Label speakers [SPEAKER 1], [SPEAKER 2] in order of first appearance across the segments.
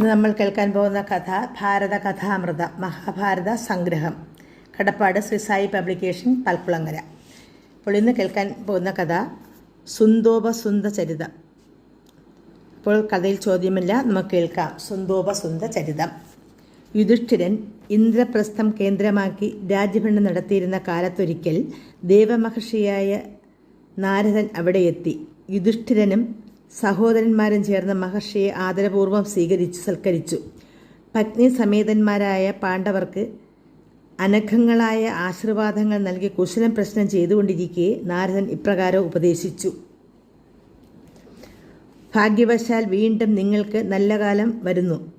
[SPEAKER 1] ഇന്ന് നമ്മൾ കേൾക്കാൻ പോകുന്ന കഥ ഭാരത കഥാമൃത മഹാഭാരത സംഗ്രഹം. കടപ്പാട് ശ്രീ സായി പബ്ലിക്കേഷൻ പൽക്കുളങ്ങര. അപ്പോൾ ഇന്ന് കേൾക്കാൻ പോകുന്ന കഥ സുന്ദോപസുന്ദ ചരിതം. അപ്പോൾ കഥയിൽ ചോദ്യമില്ല നമുക്ക് കേൾക്കാം. സുന്ദോപസുന്ദ ചരിതം. യുധിഷ്ഠിരൻ ഇന്ദ്രപ്രസ്ഥം കേന്ദ്രമാക്കി രാജ്യഭരണം നടത്തിയിരുന്ന കാലത്തൊരിക്കൽ ദേവമഹർഷിയായ നാരദൻ അവിടെ എത്തി. യുധിഷ്ഠിരനും സഹോദരന്മാരും ചേർന്ന് മഹർഷിയെ ആദരപൂർവം സ്വീകരിച്ചു സൽക്കരിച്ചു. പത്നി സമേതന്മാരായ പാണ്ഡവർക്ക് അനഘങ്ങളായ ആശീർവാദങ്ങൾ നൽകി കുശലം പ്രശ്നം ചെയ്തുകൊണ്ടിരിക്കെ നാരദൻ ഇപ്രകാരം ഉപദേശിച്ചു. ഭാഗ്യവശാൽ വീണ്ടും നിങ്ങൾക്ക് നല്ല കാലം വരുന്നു.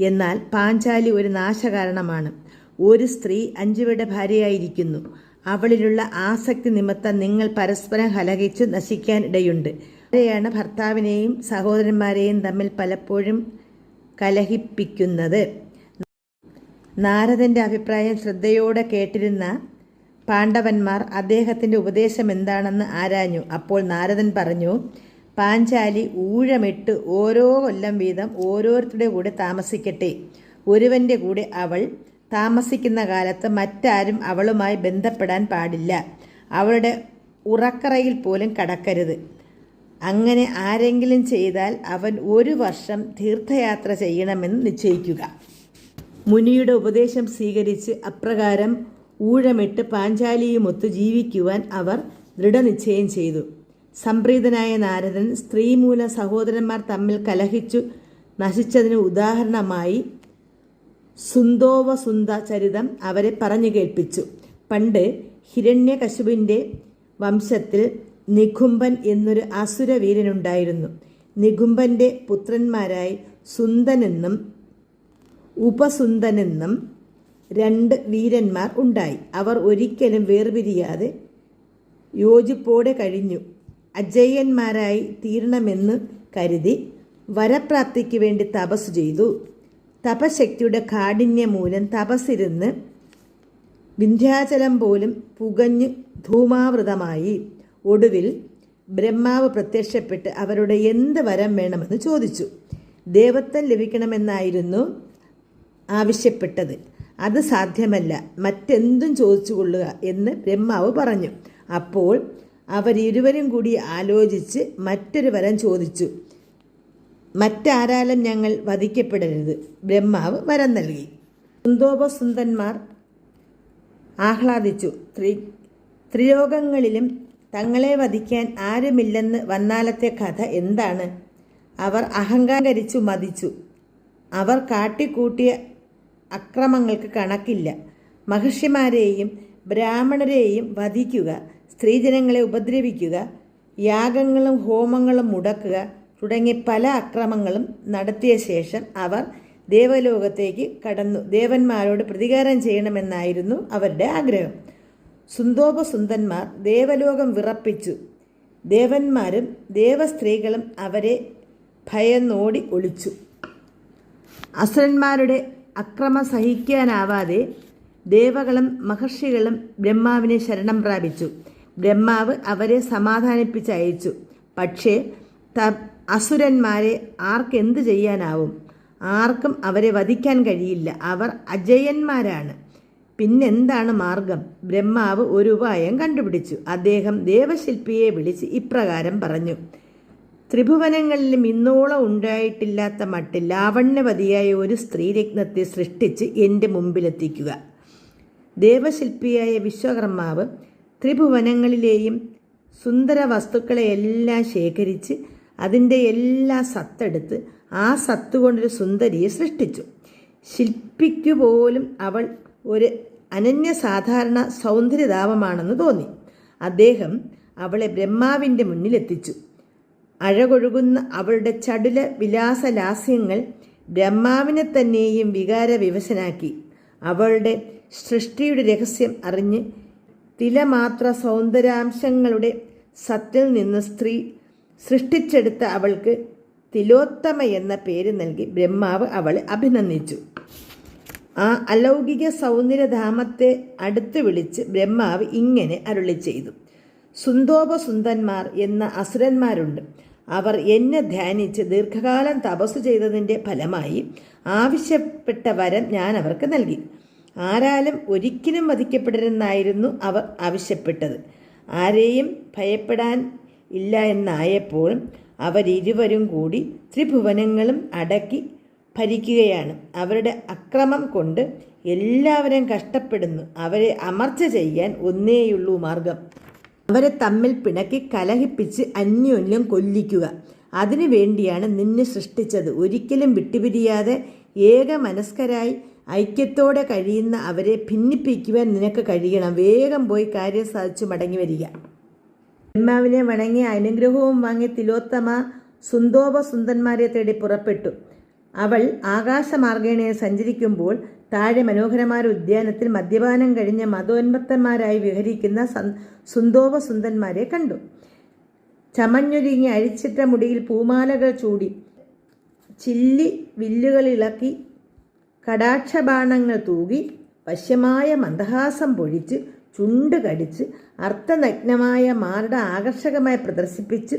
[SPEAKER 1] എന്നാൽ പാഞ്ചാലി ഒരു നാശകാരണമാണ്. ഒരു സ്ത്രീ അഞ്ചുവയുടെ ഭാര്യയായിരിക്കുന്നു. അവളിലുള്ള ആസക്തി നിമിത്തം നിങ്ങൾ പരസ്പരം ഹലകിച്ച് നശിക്കാൻ ഇടയുണ്ട്. അവരെയാണ് ഭർത്താവിനെയും സഹോദരന്മാരെയും തമ്മിൽ പലപ്പോഴും കലഹിപ്പിക്കുന്നത്? നാരദന്റെ അഭിപ്രായം ശ്രദ്ധയോടെ കേട്ടിരുന്ന പാണ്ഡവന്മാർ അദ്ദേഹത്തിന്റെ ഉപദേശം എന്താണെന്ന് ആരാഞ്ഞു. അപ്പോൾ നാരദൻ പറഞ്ഞു പാഞ്ചാലി ഊഴമിട്ട് ഓരോ കൊല്ലം വീതം ഓരോരുത്തരുടെ കൂടെ താമസിക്കട്ടെ. ഒരുവന്റെ കൂടെ അവൾ താമസിക്കുന്ന കാലത്ത് മറ്റാരും അവളുമായി ബന്ധപ്പെടാൻ പാടില്ല. അവളുടെ ഉറക്കറയിൽ പോലും കടക്കരുത്. അങ്ങനെ ആരെങ്കിലും ചെയ്താൽ അവൻ ഒരു വർഷം തീർത്ഥയാത്ര ചെയ്യണമെന്ന് നിശ്ചയിക്കുക. മുനിയുടെ ഉപദേശം സ്വീകരിച്ച് അപ്രകാരം ഊഴമിട്ട് പാഞ്ചാലിയുമൊത്ത് ജീവിക്കുവാൻ അവർ ദൃഢനിശ്ചയം ചെയ്തു. സംപ്രീതനായ നാരദൻ സ്ത്രീമൂല സഹോദരന്മാർ തമ്മിൽ കലഹിച്ചു നശിച്ചതിന് ഉദാഹരണമായി സുന്ദോവസുന്ദ ചരിതം അവരെ പറഞ്ഞു കേൾപ്പിച്ചു. പണ്ട് ഹിരണ്യകശുവിന്റെ വംശത്തിൽ നിഘുംബൻ എന്നൊരു അസുരവീരനുണ്ടായിരുന്നു. നിഘുംബന്റെ പുത്രന്മാരായി സുന്ദനെന്നും ഉപസുന്ദനെന്നും രണ്ട് വീരന്മാർ ഉണ്ടായി. അവർ ഒരിക്കലും വേർപിരിയാതെ യോജിപ്പോടെ കഴിഞ്ഞു. അജയ്യന്മാരായി തീരണമെന്ന് കരുതി വരപ്രാപ്തിക്ക് വേണ്ടി തപസ് ചെയ്തു. തപശക്തിയുടെ കാഠിന്യം മൂലം തപസ്സിരുന്ന് വിന്ധ്യാചലം പോലും പുകഞ്ഞ് ധൂമാവൃതമായി. ഒടുവിൽ ബ്രഹ്മാവ് പ്രത്യക്ഷപ്പെട്ട് അവരുടെ എന്ത് വരം വേണമെന്ന് ചോദിച്ചു. ദേവത്വം ലഭിക്കണമെന്നായിരുന്നു ആവശ്യപ്പെട്ടത്. അത് സാധ്യമല്ല. മറ്റെന്തും ചോദിച്ചു കൊള്ളുക എന്ന് ബ്രഹ്മാവ് പറഞ്ഞു. അപ്പോൾ അവരിരുവരും കൂടി ആലോചിച്ച് മറ്റൊരു വരം ചോദിച്ചു. മറ്റാരാലും ഞങ്ങൾ വധിക്കപ്പെടരുത്. ബ്രഹ്മാവ് വരം നൽകി. സുന്ദോപസുന്ദന്മാർ ആഹ്ലാദിച്ചു. ത്രി ത്രിലോകങ്ങളിലും തങ്ങളെ വധിക്കാൻ ആരുമില്ലെന്ന് വന്നാലത്തെ കഥ എന്താണ്? അവർ അഹങ്കാരിച്ചു മതിച്ചു. അവർ കാട്ടിക്കൂട്ടിയ അക്രമങ്ങൾക്ക് കണക്കില്ല. മഹർഷിമാരെയും ബ്രാഹ്മണരെയും വധിക്കുക സ്ത്രീജനങ്ങളെ ഉപദ്രവിക്കുക യാഗങ്ങളും ഹോമങ്ങളും മുടക്കുക തുടങ്ങി പല അക്രമങ്ങളും നടത്തിയ ശേഷം അവർ ദേവലോകത്തേക്ക് കടന്നു. ദേവന്മാരോട് പ്രതികാരം ചെയ്യണമെന്നായിരുന്നു അവരുടെ ആഗ്രഹം. സുന്ദോപസുന്ദന്മാർ ദേവലോകം വിറപ്പിച്ചു. ദേവന്മാരും ദേവസ്ത്രീകളും അവരെ ഭയന്നോടി ഒളിച്ചു. അസുരന്മാരുടെ അക്രമം സഹിക്കാനാവാതെ ദേവകളും മഹർഷികളും ബ്രഹ്മാവിനെ ശരണം പ്രാപിച്ചു. ബ്രഹ്മാവ് അവരെ സമാധാനിപ്പിച്ചയച്ചു. പക്ഷേ ത അസുരന്മാരെ ആർക്കെന്ത് ചെയ്യാനാവും? ആർക്കും അവരെ വധിക്കാൻ കഴിയില്ല. അവർ അജയന്മാരാണ്. പിന്നെന്താണ് മാർഗം? ബ്രഹ്മാവ് ഒരു ഉപായം കണ്ടുപിടിച്ചു. അദ്ദേഹം ദേവശില്പിയെ വിളിച്ച് ഇപ്രകാരം പറഞ്ഞു. ത്രിഭുവനങ്ങളിലും ഇന്നോളം ഉണ്ടായിട്ടില്ലാത്ത മട്ടിൽ ലാവണ്യവതിയായ ഒരു സ്ത്രീരത്നത്തെ സൃഷ്ടിച്ച് എന്റെ മുമ്പിലെത്തിക്കുക. ദേവശില്പിയായ വിശ്വകർമാവ് ത്രിഭുവനങ്ങളിലെയും സുന്ദര വസ്തുക്കളെയെല്ലാം ശേഖരിച്ച് അതിന്റെ എല്ലാ സത്തെടുത്ത് ആ സത്ത് കൊണ്ടൊരു സുന്ദരിയെ സൃഷ്ടിച്ചു. ശില്പിക്കു പോലും അവൾ ഒരു അനന്യസാധാരണ സൗന്ദര്യതാപമാണെന്ന് തോന്നി. അദ്ദേഹം അവളെ ബ്രഹ്മാവിന്റെ മുന്നിലെത്തിച്ചു. അഴകൊഴുകുന്ന അവളുടെ ചടുല വിലാസലാസ്യങ്ങൾ ബ്രഹ്മാവിനെ തന്നെയും വികാര വിവശനാക്കി അവളുടെ സൃഷ്ടിയുടെ രഹസ്യം അറിഞ്ഞ് തിലമാത്ര സൗന്ദര്യാംശങ്ങളുടെ സത്തിൽ നിന്ന് സ്ത്രീ സൃഷ്ടിച്ചെടുത്ത അവൾക്ക് തിലോത്തമ എന്ന പേര് നൽകി ബ്രഹ്മാവ് അവളെ അഭിനന്ദിച്ചു. ആ അലൗകിക സൗന്ദര്യധാമത്തെ അടുത്ത് വിളിച്ച് ബ്രഹ്മാവ് ഇങ്ങനെ അരുളി ചെയ്തു. സുന്ദോപസുന്ദന്മാർ എന്ന അസുരന്മാരുണ്ട്. അവർ എന്നെ ധ്യാനിച്ച് ദീർഘകാലം തപസ്സു ചെയ്തതിന്റെ ഫലമായി ആവശ്യപ്പെട്ട വരം ഞാൻ അവർക്ക് നൽകി. ആരാലും ഒരിക്കലും വധിക്കപ്പെടരുന്നായിരുന്നു അവർ ആവശ്യപ്പെട്ടത്. ആരെയും ഭയപ്പെടാൻ ഇല്ല എന്നായപ്പോൾ അവരിരുവരും കൂടി ത്രിഭുവനങ്ങളും അടക്കി ഭരിക്കുകയാണ്. അവരുടെ അക്രമം കൊണ്ട് എല്ലാവരും കഷ്ടപ്പെടുന്നു. അവരെ അമർച്ച ചെയ്യാൻ ഒന്നേയുള്ളൂ മാർഗം. അവരെ തമ്മിൽ പിണക്കി കലഹിപ്പിച്ച് അന്യോന്യം കൊല്ലിക്കുക. അതിനു വേണ്ടിയാണ് നിന്നെ സൃഷ്ടിച്ചത്. ഒരിക്കലും വിട്ടുപിരിയാതെ ഏക മനസ്കരായി ഐക്യത്തോടെ കഴിയുന്ന അവരെ ഭിന്നിപ്പിക്കുവാൻ നിനക്ക് കഴിയണം. വേഗം പോയി കാര്യം സാധിച്ചു മടങ്ങി വരിക. ബ്രഹ്മാവിനെ വണങ്ങി അനുഗ്രഹവും വാങ്ങി തിലോത്തമ സുന്ദോപ സുന്ദന്മാരെ തേടി പുറപ്പെട്ടു. അവൾ ആകാശമാർഗേണയെ സഞ്ചരിക്കുമ്പോൾ താഴെ മനോഹരമായ ഉദ്യാനത്തിൽ മദ്യപാനം കഴിഞ്ഞ മതോന്മത്തന്മാരായി വിഹരിക്കുന്ന സുന്ദോപസുന്ദന്മാരെ സുന്ദോപ സുന്ദന്മാരെ കണ്ടു. ചമഞ്ഞൊരുങ്ങി അഴിച്ചിട്ട മുടിയിൽ പൂമാലകൾ ചൂടി. ചില്ലി വില്ലുകളിളക്കി കടാക്ഷബാണങ്ങൾ തൂകി വശ്യമായ മന്ദഹാസം പൊഴിച്ച് ചുണ്ട് കടിച്ച് അർത്ഥനഗ്നമായ മാരുടെ ആകർഷകമായി പ്രദർശിപ്പിച്ച്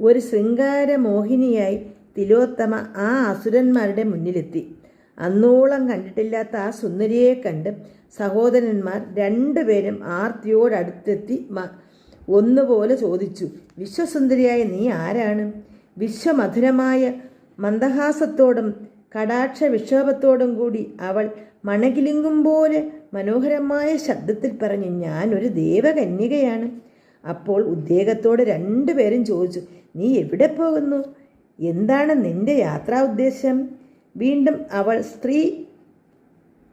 [SPEAKER 1] ഒരു ശൃംഗാരമോഹിനിയായി തിലോത്തമ ആ അസുരന്മാരുടെ മുന്നിലെത്തി. അന്നോളം കണ്ടിട്ടില്ലാത്ത ആ സുന്ദരിയെ കണ്ട് സഹോദരന്മാർ രണ്ടുപേരും ആർത്തിയോടടുത്തെത്തി ഒന്നുപോലെ ചോദിച്ചു വിശ്വസുന്ദരിയായ നീ ആരാണ്? വിശ്വമധുരമായ മന്ദഹാസത്തോടും കടാക്ഷ വിക്ഷോഭത്തോടും കൂടി അവൾ മണകിലിങ്ങും പോലെ മനോഹരമായ ശബ്ദത്തിൽ പറഞ്ഞു ഞാനൊരു ദേവകന്യകയാണ്. അപ്പോൾ ഉദ്വേഗത്തോടെ രണ്ടുപേരും ചോദിച്ചു നീ എവിടെ പോകുന്നു? എന്താണ് നിന്റെ യാത്രാ ഉദ്ദേശം? വീണ്ടും അവൾ സ്ത്രീ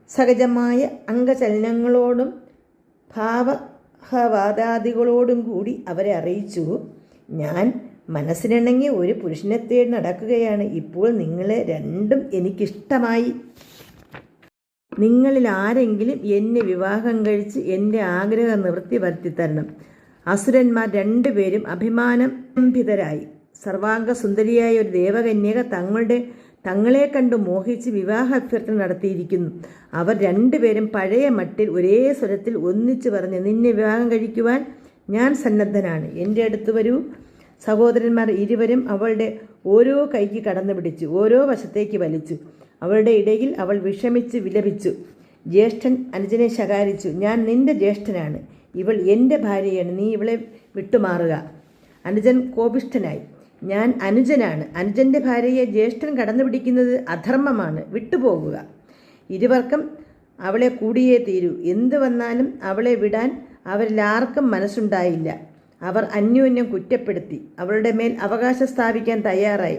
[SPEAKER 1] സഹജമായ അംഗചലനങ്ങളോടും ഭാവഹവാദാദികളോടും കൂടി അവരെ അറിയിച്ചു. ഞാൻ മനസ്സിനിണങ്ങി ഒരു പുരുഷനെ തേടി നടക്കുകയാണ്. ഇപ്പോൾ നിങ്ങളെ രണ്ടും എനിക്കിഷ്ടമായി. നിങ്ങളിൽ ആരെങ്കിലും എന്നെ വിവാഹം കഴിച്ച് എന്റെ ആഗ്രഹം നിവൃത്തി വരുത്തി തരണം അസുരന്മാർ രണ്ടുപേരും അഭിമാനംഭിതരായി സർവാംഗ സുന്ദരിയായ ഒരു ദേവകന്യക തങ്ങളുടെ തങ്ങളെ കണ്ട് മോഹിച്ച് വിവാഹ അഭ്യർത്ഥന നടത്തിയിരിക്കുന്നു. അവർ രണ്ടുപേരും പഴയ മട്ടിൽ ഒരേ സ്വരത്തിൽ ഒന്നിച്ചു പറഞ്ഞ് നിന്നെ വിവാഹം കഴിക്കുവാൻ ഞാൻ സന്നദ്ധനാണ്. എന്റെ അടുത്ത് വരൂ. സഹോദരന്മാർ ഇരുവരും അവളുടെ ഓരോ കൈക്ക് കടന്നു പിടിച്ചു ഓരോ വശത്തേക്ക് വലിച്ചു. അവളുടെ ഇടയിൽ അവൾ വിഷമിച്ച് വിലപിച്ചു. ജ്യേഷ്ഠൻ അനുജനെ ശകാരിച്ചു ഞാൻ നിന്റെ ജ്യേഷ്ഠനാണ്. ഇവൾ എന്റെ ഭാര്യയാണ്. നീ ഇവളെ വിട്ടുമാറുക. അനുജൻ കോപിഷ്ഠനായി. ഞാൻ അനുജനാണ്. അനുജന്റെ ഭാര്യയെ ജ്യേഷ്ഠൻ കടന്നുപിടിക്കുന്നത് അധർമ്മമാണ്. വിട്ടുപോകുക. ഇരുവർക്കും അവളെ കൂടിയേ തീരൂ. എന്തു വന്നാലും അവളെ വിടാൻ അവരിൽ ആർക്കും മനസ്സുണ്ടായില്ല. അവർ അന്യോന്യം കുറ്റപ്പെടുത്തി. അവളുടെ മേൽ അവകാശം സ്ഥാപിക്കാൻ തയ്യാറായി.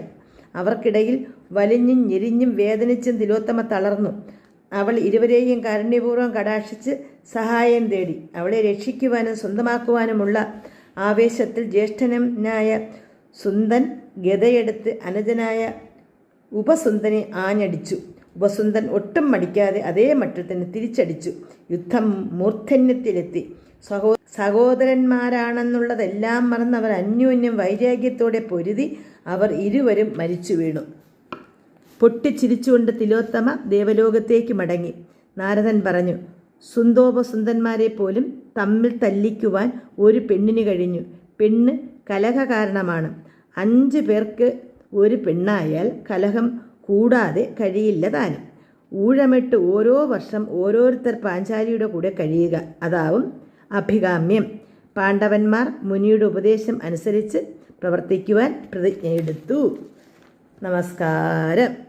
[SPEAKER 1] അവർക്കിടയിൽ വലിഞ്ഞും ഞെരിഞ്ഞും വേദനിച്ചും തിലോത്തമ തളർന്നു. അവൾ ഇരുവരെയും കാരുണ്യപൂർവം കടാക്ഷിച്ച് സഹായം തേടി. അവളെ രക്ഷിക്കുവാനും സ്വന്തമാക്കുവാനുമുള്ള ആവേശത്തിൽ ജ്യേഷ്ഠനായ സുന്ദൻ ഗതയെടുത്ത് അനജനായ ഉപസുന്ദനെ ആഞ്ഞടിച്ചു. ഉപസുന്ദൻ ഒട്ടും മടിക്കാതെ അതേ മട്ടിൽ തന്നെ തിരിച്ചടിച്ചു. യുദ്ധം മൂർധന്യത്തിലെത്തി. സഹോ സഹോദരന്മാരാണെന്നുള്ളതെല്ലാം മറന്ന് അവർ അന്യോന്യം വൈരാഗ്യത്തോടെ പൊരുതി അവർ ഇരുവരും മരിച്ചു വീണു. പൊട്ടിച്ചിരിച്ചുകൊണ്ട് തിലോത്തമ ദേവലോകത്തേക്ക് മടങ്ങി. നാരദൻ പറഞ്ഞു സുന്ദോപസുന്ദന്മാരെ പോലും തമ്മിൽ തല്ലിക്കുവാൻ ഒരു പെണ്ണിന് കഴിഞ്ഞു. പെണ്ണ് കലഹ കാരണമാണ്. അഞ്ച് പേർക്ക് ഒരു പെണ്ണായാൽ കലഹം കൂടാതെ കഴിയില്ല താനും. ഊഴമിട്ട് ഓരോ വർഷം ഓരോരുത്തർ പാഞ്ചാലിയുടെ കൂടെ കഴിയുക അതാവും അഭികാമ്യം. പാണ്ഡവന്മാർ മുനിയുടെ ഉപദേശം അനുസരിച്ച് പ്രവർത്തിക്കുവാൻ പ്രതിജ്ഞയെടുത്തു. നമസ്കാരം.